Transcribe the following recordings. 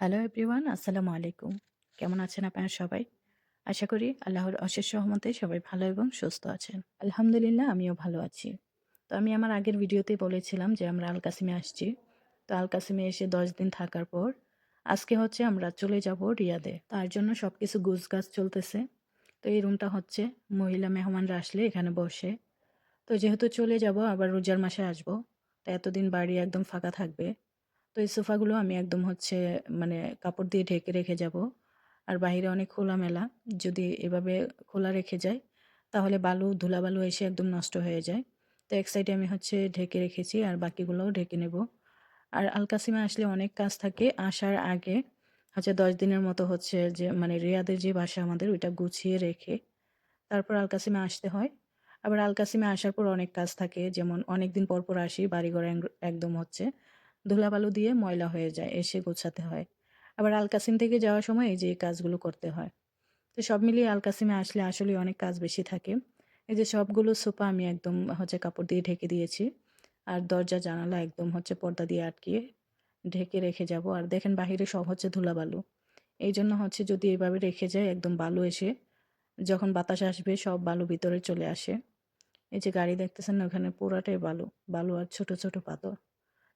Hello everyone আসসালামু আলাইকুম কেমন আছেন আপনারা সবাই? আশা করি আল্লাহর অশেষ সহমতে সবাই ভালো এবং সুস্থ আছেন। আলহামদুলিল্লাহ, আমিও ভালো আছি। তো আমি আমার আগের ভিডিওতে বলেছিলাম যে আমরা আল আলকাসিমে আসছি। তো আল আলকাসিমে এসে দশ দিন থাকার পর আজকে হচ্ছে আমরা চলে যাব রিয়াদে। তার জন্য সব কিছু গাছ চলতেছে। তো এই রুমটা হচ্ছে মহিলা মেহমানরা আসলে এখানে বসে। তো যেহেতু চলে যাব, আবার রোজার মাসে আসব। তো এতদিন বাড়ি একদম ফাঁকা থাকবে। তো এই সোফাগুলো আমি একদম হচ্ছে মানে কাপড় দিয়ে ঢেকে, রেখে যাব। আর বাইরে অনেক খোলামেলা। যদি এভাবে খোলা রেখে যায়, তাহলে বালু ধুলা বালু এসে একদম নষ্ট হয়ে যায়। তো এক সাইডে আমি হচ্ছে ঢেকে রেখেছি আর বাকিগুলোও ঢেকে নেব। আর আলকাসিমা আসলে অনেক কাজ থাকে আসার আগে। হচ্ছে দশ দিনের মতো হচ্ছে যে মানে রিয়াদের যে বাসা আমাদের, ওইটা গুছিয়ে রেখে তারপর আলকাসিমে আসতে হয়। আবার আলকাসিমে আসার পর অনেক কাজ থাকে। যেমন অনেক দিন পর পর আসি, বাড়িঘর একদম হচ্ছে। ধুলাবালু দিয়ে ময়লা হয়ে যায়, এসে গোছাতে হয়। আবার আলকাসিম থেকে যাওয়ার সময় এই যে কাজগুলো করতে হয়। তো সব মিলিয়ে আলকাসিমে আসলে আসলে অনেক কাজ বেশি থাকে। এই যে সবগুলো সোফা আমি একদম হচ্ছে কাপড় দিয়ে ঢেকে দিয়েছি। আর দরজা, জানালা একদম হচ্ছে পর্দা দিয়ে আটকিয়ে ঢেকে রেখে যাব। আর দেখেন বাহিরে সব হচ্ছে ধুলাবালু। এই জন্য হচ্ছে যদি এভাবে রেখে যায় একদম বালু এসে যখন বাতাস আসবে সব বালু ভিতরে চলে আসে। এই যে গাড়ি দেখতেছেন ওখানে পুরাটাই বালু বালু আর ছোট ছোট পাথর।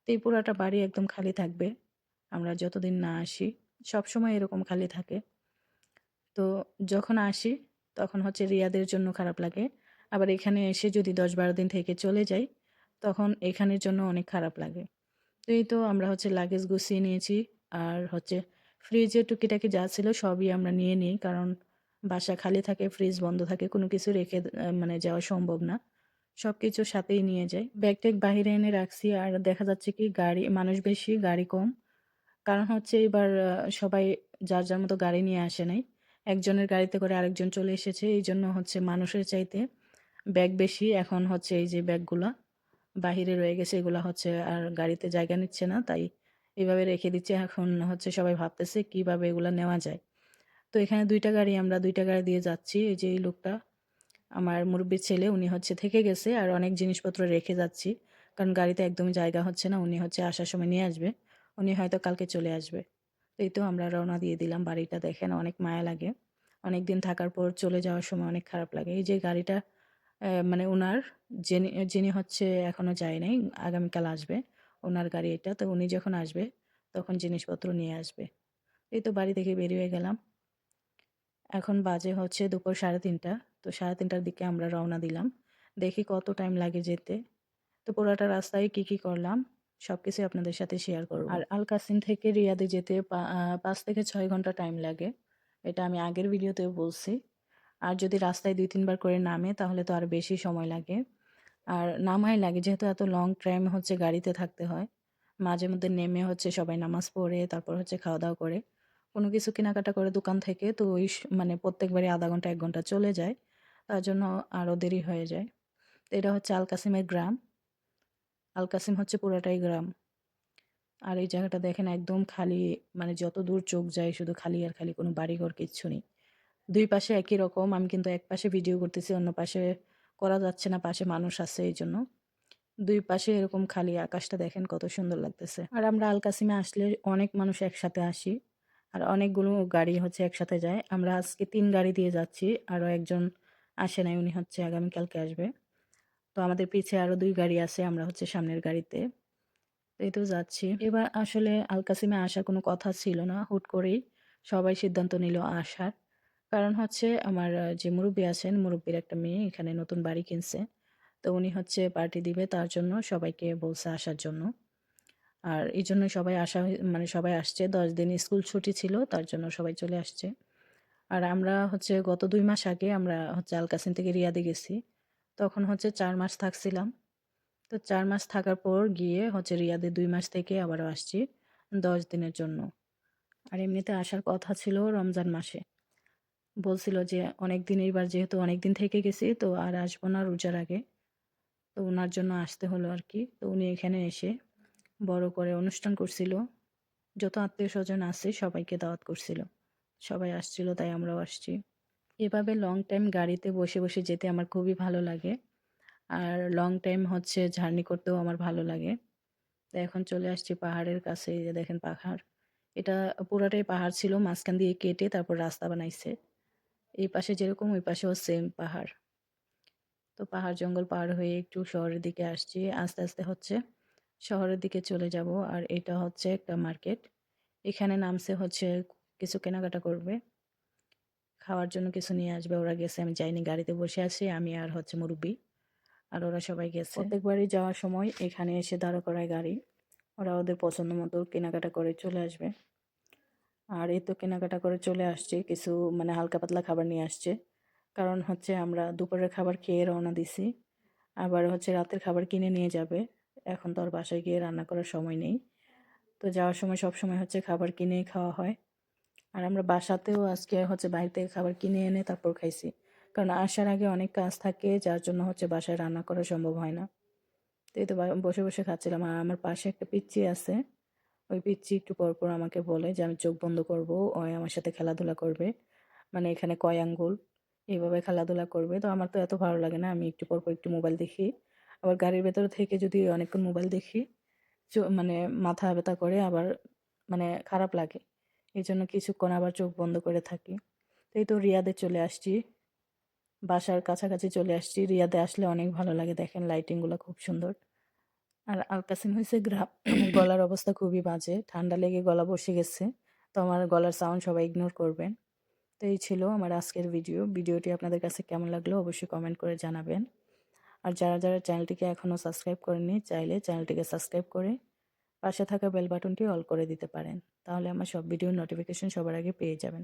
তো এই পুরাটা বাড়ি একদম খালি থাকবে। আমরা যতদিন না আসি সব সময় এরকম খালি থাকে। তো যখন আসি, তখন হচ্ছে রিয়াদের জন্য খারাপ লাগে। আবার এখানে এসে যদি দশ বারো দিন থেকে চলে যাই, তখন এখানের জন্য অনেক খারাপ লাগে। তো এই তো আমরা হচ্ছে লাগেজ গুছিয়ে নিয়েছি। আর হচ্ছে ফ্রিজে টুকিটাকি যা ছিল সবই আমরা নিয়ে নিই। কারণ বাসা খালি থাকে ফ্রিজ বন্ধ থাকে, কোনো কিছু রেখে মানে যাওয়া সম্ভব না। সব কিছু সাথেই নিয়ে যাই ব্যাগ ট্যাগ বাহিরে এনে রাখছি আর দেখা যাচ্ছে কি গাড়ি, মানুষ বেশি, গাড়ি কম। কারণ হচ্ছে এবার সবাই যার যার মতো গাড়ি নিয়ে আসে নাই। একজনের গাড়িতে করে আরেকজন চলে এসেছে। এই জন্য হচ্ছে মানুষের চাইতে ব্যাগ বেশি। এখন হচ্ছে এই যে ব্যাগগুলা বাহিরে রয়ে গেছে, এগুলো হচ্ছে আর গাড়িতে জায়গা নিচ্ছে না। তাই এইভাবে রেখে দিচ্ছে। এখন হচ্ছে সবাই ভাবতেছে কীভাবে এগুলো নেওয়া যায়। তো এখানে দুইটা গাড়ি, আমরা দুইটা গাড়ি দিয়ে যাচ্ছি। এই যে এই লোকটা আমার মুরব্বীর ছেলে, উনি হচ্ছে থেকে গেছে আর অনেক জিনিসপত্র রেখে যাচ্ছি। কারণ গাড়িতে একদমই জায়গা হচ্ছে না, উনি হচ্ছে আসার সময় নিয়ে আসবে। উনি হয়তো কালকে চলে আসবে। এই তো আমরা রওনা দিয়ে দিলাম বাড়িটা, দেখেন অনেক মায়া লাগে। অনেক দিন থাকার পর চলে যাওয়ার সময় অনেক খারাপ লাগে। এই যে গাড়িটা মানে ওনার যিনি যিনি হচ্ছে এখনও যায় নাই, আগামীকাল আসবে ওনার গাড়ি এটা। তো উনি যখন আসবে, তখন জিনিসপত্র নিয়ে আসবে। এই তো বাড়ি থেকে বেরিয়ে গেলাম। এখন বাজে হচ্ছে দুপুর সাড়ে তিনটা। তো সাড়ে তিনটার দিকে আমরা রওনা দিলাম। দেখি কত টাইম লাগে যেতে। তো পুরোটা রাস্তায় কি কি করলাম? সব কিছু আপনাদের সাথে শেয়ার করব। আর আল কাসিম থেকে রিয়াদে যেতে পাঁচ থেকে ছয় ঘণ্টা টাইম লাগে। এটা আমি আগের ভিডিওতেও বলছি। আর যদি রাস্তায় দুই, তিনবার করে নামে, তাহলে তো আর বেশি সময় লাগে। আর নামাই লাগে, যেহেতু এত লং টাইম হচ্ছে গাড়িতে থাকতে হয়। মাঝে মধ্যে নেমে হচ্ছে সবাই নামাজ পড়ে, তারপর হচ্ছে খাওয়া দাওয়া করে। কোনো কিছু কেনাকাটা করে দোকান থেকে, তো ওই মানে প্রত্যেকবারই আধা ঘণ্টা, এক ঘণ্টা চলে যায়। তার জন্য আরও দেরি হয়ে যায়। তো এটা হচ্ছে আলকাসিমের গ্রাম। আলকাসিম হচ্ছে পুরাটাই গ্রাম। আর এই জায়গাটা দেখেন একদম খালি মানে যত দূর চোখ যায় শুধু খালি আর খালি কোনো বাড়িঘর কিচ্ছু নেই। দুই পাশে একই রকম, আমি কিন্তু এক পাশে ভিডিও করতেছি, অন্য পাশে করা যাচ্ছে না, পাশে মানুষ আছে এই জন্য। দুই পাশে এরকম খালি আকাশটা দেখেন কত সুন্দর লাগতেছে। আর আমরা আলকাসিমে আসলে অনেক মানুষ একসাথে আসি, আর অনেকগুলো গাড়ি হচ্ছে একসাথে যায়। আমরা আজকে তিন গাড়ি দিয়ে যাচ্ছি আরও একজন আসে নাই, উনি হচ্ছে আগামীকালকে আসবে। তো আমাদের পিছে আরও দুই গাড়ি আছে, আমরা হচ্ছে সামনের গাড়িতে। এই তো যাচ্ছি। এবার আসলে আলকাসিমে আসার কোনো কথা ছিল না, হুট করেই সবাই সিদ্ধান্ত নিল আসার। কারণ হচ্ছে আমার যে মুরব্বী আছেন, মুরব্বীর একটা মেয়ে এখানে নতুন বাড়ি কিনছে। তো উনি হচ্ছে পার্টি দিবে তার জন্য, সবাইকে বলছে আসার জন্য। আর এই জন্য সবাই আসা মানে সবাই আসছে। দশ দিন স্কুল ছুটি ছিল, তার জন্য সবাই চলে আসছে। আর আমরা হচ্ছে গত দুই মাস আগে আমরা হচ্ছে আলকাসিন থেকে রিয়াদে গেছি। তখন হচ্ছে চার মাস থাকছিলাম। তো চার মাস থাকার পর গিয়ে হচ্ছে রিয়াদে দুই মাস থেকে আবারও আসছি দশ দিনের জন্য। আর এমনিতে আসার কথা ছিল রমজান মাসে। বলছিল যে অনেক দিন এইবার যেহেতু অনেক দিন থেকে গেছি তো আর আসব না রোজার আগে। তো ওনার জন্য আসতে হলো আর কি। তো উনি এখানে এসে বড় করে অনুষ্ঠান করছিল। যত আত্মীয় স্বজন আছে সবাইকে দাওয়াত করছিল। সবাই আসছিল, তাই আমরাও আসছি। এভাবে লং টাইম গাড়িতে বসে বসে যেতে আমার খুবই ভালো লাগে। আর লং টাইম হচ্ছে জার্নি করতেও আমার ভালো লাগে। তো এখন চলে আসছি পাহাড়ের কাছে যে দেখেন পাহাড়। এটা পুরাটাই পাহাড় ছিল, মাঝখান দিয়ে কেটে তারপর রাস্তা বানাইছে। এই পাশে যেরকম, ওই পাশেও সেম পাহাড়। তো পাহাড় জঙ্গল পার হয়ে একটু শহরের দিকে আসছি। আস্তে আস্তে হচ্ছে শহরের দিকে চলে যাব। আর এটা হচ্ছে একটা মার্কেট। এখানে নামছে হচ্ছে কিছু কেনাকাটা করবে। খাওয়ার জন্য কিছু নিয়ে আসবে। ওরা গেছে, আমি যাইনি, গাড়িতে বসে আছি। আমি আর হচ্ছে মুরব্বী। আর ওরা সবাই গেছে। প্রত্যেকবারই যাওয়ার সময় এখানে এসে দাঁড় করায় গাড়ি। ওরা ওদের পছন্দ মতো কেনাকাটা করে চলে আসবে। আর এই তো কেনাকাটা করে চলে আসছে। কিছু মানে হালকা পাতলা খাবার নিয়ে আসছে। কারণ হচ্ছে আমরা দুপুরের খাবার খেয়ে রওনা দিছি। আবার হচ্ছে রাতের খাবার কিনে নিয়ে যাবে। এখন তো আর বাসায় গিয়ে রান্না করার সময় নেই। তো যাওয়ার সময় সব সময় হচ্ছে খাবার কিনেই খাওয়া হয়। আর আমরা বাসাতেও আজকে হচ্ছে বাইরে থেকে খাবার কিনে এনে তারপর খাইছি। কারণ আসার আগে অনেক কাজ থাকে, যার জন্য হচ্ছে বাসায় রান্না করা সম্ভব হয় না। তো এই তো বসে বসে খাচ্ছিলাম। আর আমার পাশে একটা পিচ্চি আছে। ওই পিচ্চি একটু পর পর আমাকে বলে যে, আমি চোখ বন্ধ করব, ওই আমার সাথে খেলাধুলা করবে। মানে এখানে কয় আঙ্গুল, এইভাবে খেলাধুলা করবে। তো আমার তো এত ভালো লাগে না, আমি একটু পর পর একটু মোবাইল দেখি। আবার গাড়ির ভেতর থেকে যদি অনেকক্ষণ মোবাইল দেখি মানে মাথা ব্যথা করে, আবার মানে খারাপ লাগে। এই জন্য কিছুক্ষণ আবার চোখ বন্ধ করে থাকি। এই তো রিয়াদে চলে আসছি। বাসার কাছাকাছি চলে আসছি। রিয়াদে আসলে অনেক ভালো লাগে। দেখেন লাইটিংগুলো খুব সুন্দর। আর আলকাসিম হয়েছে গ্রাম গলার অবস্থা খুবই বাজে। ঠান্ডা লেগে গলা বসে গেছে। তো আমার গলার সাউন্ড সবাই ইগনোর করবেন। তো এই ছিল আমার আজকের ভিডিও ভিডিওটি আপনাদের কাছে কেমন লাগল অবশ্যই কমেন্ট করে জানাবেন। আর যারা যারা চ্যানেলটিকে এখনও সাবস্ক্রাইব করেননি, চাইলে চ্যানেলটিকে সাবস্ক্রাইব করে পাশে থাকা বেল বাটনটি অল করে দিতে পারেন। তাহলে আমার সব ভিডিওর নোটিফিকেশন সবার আগে পেয়ে যাবেন।